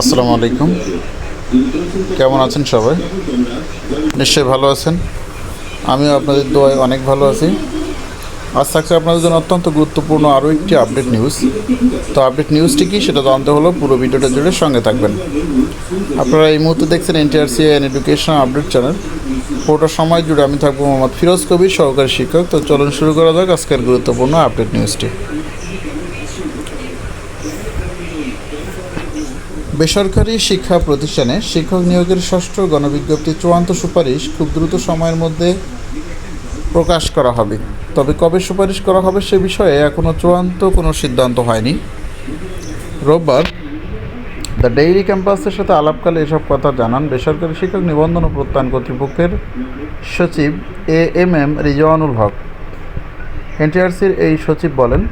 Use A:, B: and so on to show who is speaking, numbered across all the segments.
A: আসসালামু আলাইকুম। কেমন আছেন সবাই? নিশ্চয়ই ভালো আছেন। আমিও আপনাদের দোয়ায় অনেক ভালো আছি। আজ থাকছে আপনাদের জন্য অত্যন্ত গুরুত্বপূর্ণ আরও একটি আপডেট নিউজ। তো আপডেট নিউজটি কি সেটা জানতে হলো পুরো ভিডিওটা জুড়ে সঙ্গে থাকবেন। আপনারা এই মুহূর্তে দেখছেন NTRC and education update channel পুরোটা সময় জুড়ে আমি থাকব মোহাম্মদ ফিরোজ কবির, সহকারী শিক্ষক। তো চলুন শুরু করা যাক আজকের গুরুত্বপূর্ণ আপডেট নিউজটি। বেসরকারি শিক্ষা প্রতিষ্ঠানে শিক্ষক নিয়োগের ষষ্ঠ গণবিজ্ঞপ্তি চূড়ান্ত সুপারিশ খুব দ্রুত সময়ের মধ্যে প্রকাশ করা হবে। তবে কবে সুপারিশ করা হবে সে বিষয়ে এখনও চূড়ান্ত কোনো সিদ্ধান্ত হয়নি। রোববার দ্য ডেইলি ক্যাম্পাসের সাথে আলাপকালে এসব কথা জানান বেসরকারি শিক্ষক নিবন্ধন ও প্রত্যয়ন কর্তৃপক্ষের সচিব A M M Rizwanul Haque. এনটিআরসির এই সচিব বলেন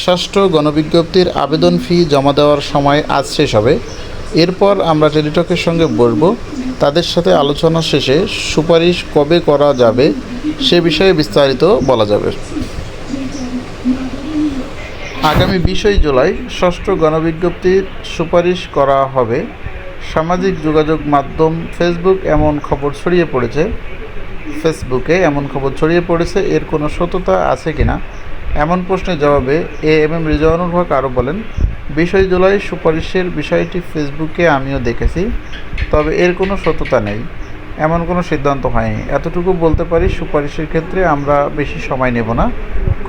A: ষষ্ঠ গণবিজ্ঞপ্তির আবেদন ফি জমা দেওয়ার সময় আজ শেষ হবে। এরপর আমরা টেলিটকের সঙ্গে বসব, তাদের সাথে আলোচনা শেষে সুপারিশ কবে করা যাবে সে বিষয়ে বিস্তারিত বলা যাবে। আগামী বিশই জুলাই ষষ্ঠ গণবিজ্ঞপ্তির সুপারিশ করা হবে। সামাজিক যোগাযোগ মাধ্যম ফেসবুক এমন খবর ছড়িয়ে পড়েছে। ফেসবুকে এমন খবর ছড়িয়ে পড়েছে, এর কোনো সত্যতা আছে কিনা এমন প্রশ্নের জবাবে A M M Rizwanul Haque আরও বলেন বিশই জুলাই সুপারিশের বিষয়টি ফেসবুকে আমিও দেখেছি, তবে এর কোনো সততা নেই। এমন কোনো সিদ্ধান্ত হয়নি। এতটুকু বলতে পারি, সুপারিশের ক্ষেত্রে আমরা বেশি সময় নেব না।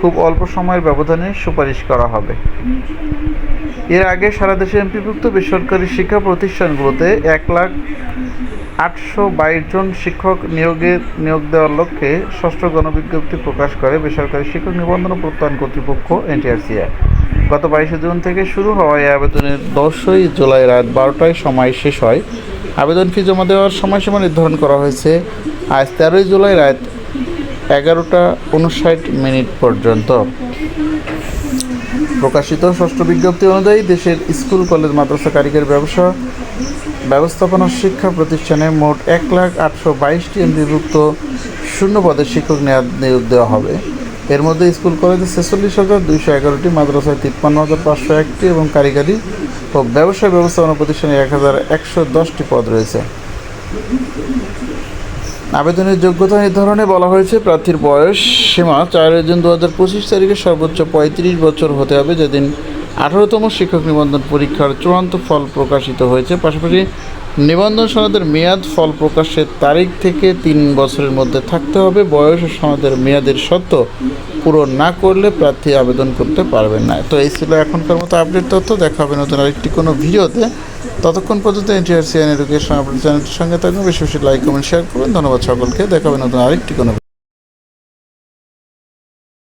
A: খুব অল্প সময়ের ব্যবধানে সুপারিশ করা হবে। এর আগে সারা দেশে এমপিভুক্ত বেসরকারি শিক্ষা প্রতিষ্ঠানগুলোতে এক লাখ আটশো বাইশ জন শিক্ষক নিয়োগের নিয়োগ দেওয়ার লক্ষ্যে ষষ্ঠ গণবিজ্ঞপ্তি প্রকাশ করে বেসরকারি শিক্ষক নিবন্ধন প্রত্যয়ন কর্তৃপক্ষ, এনটিআরসিআই। গত বাইশে জুন থেকে শুরু হওয়া এই আবেদনের দশই জুলাই রাত বারোটায় সময় শেষ হয়। আবেদন ফি জমা দেওয়ার সময়সীমা নির্ধারণ করা হয়েছে। আজ তেরোই জুলাই রাত এগারোটা উনষাট মিনিট পর্যন্ত। প্রকাশিত ষষ্ঠ বিজ্ঞপ্তি অনুযায়ী দেশের স্কুল, কলেজ, মাদ্রাসা, কারিগরি ব্যবসা ব্যবস্থাপনা শিক্ষা প্রতিষ্ঠানে মোট এক লাখ আটশো বাইশটি এমপিভুক্ত শূন্য পদে শিক্ষক নিয়োগ দেওয়া হবে। এর মধ্যে স্কুল, কলেজে ছেচল্লিশ হাজার দুইশো এগারোটি, মাদ্রাসায় তিপ্পান্ন হাজার পাঁচশো একটি এবং কারিগরি ও ব্যবসায় ব্যবস্থাপনা প্রতিষ্ঠানে এক হাজার একশো দশটি পদ রয়েছে। আবেদনের যোগ্যতা নির্ধারণে বলা হয়েছে, প্রার্থীর বয়স সীমা চারই জুন দু হাজার পঁচিশ তারিখে সর্বোচ্চ পঁয়ত্রিশ বছর হতে হবে, যেদিন আঠারোতম শিক্ষক নিবন্ধন পরীক্ষার চূড়ান্ত ফল প্রকাশিত হয়েছে। পাশাপাশি নিবন্ধন সনদের মেয়াদ ফল প্রকাশের তারিখ থেকে তিন বছরের মধ্যে থাকতে হবে, বয়স ও সনদের মেয়াদের সত্ত্ব পূরণ না করলে প্রার্থী আবেদন করতে পারবেন না। তো এই ছিল এখনকার মতো আপডেট তথ্য, দেখা হবে নতুন আরেকটি কোনো ভিডিওতে। ততক্ষণ পর্যন্ত এনটিআরসি এডুকেশন আপডেট চ্যানেলটির সঙ্গে থাকবেন বেশি বেশি লাইক, কমেন্ট শেয়ার করবেন ধন্যবাদ সকলকে। দেখাবেন নতুন আরেকটি কোনো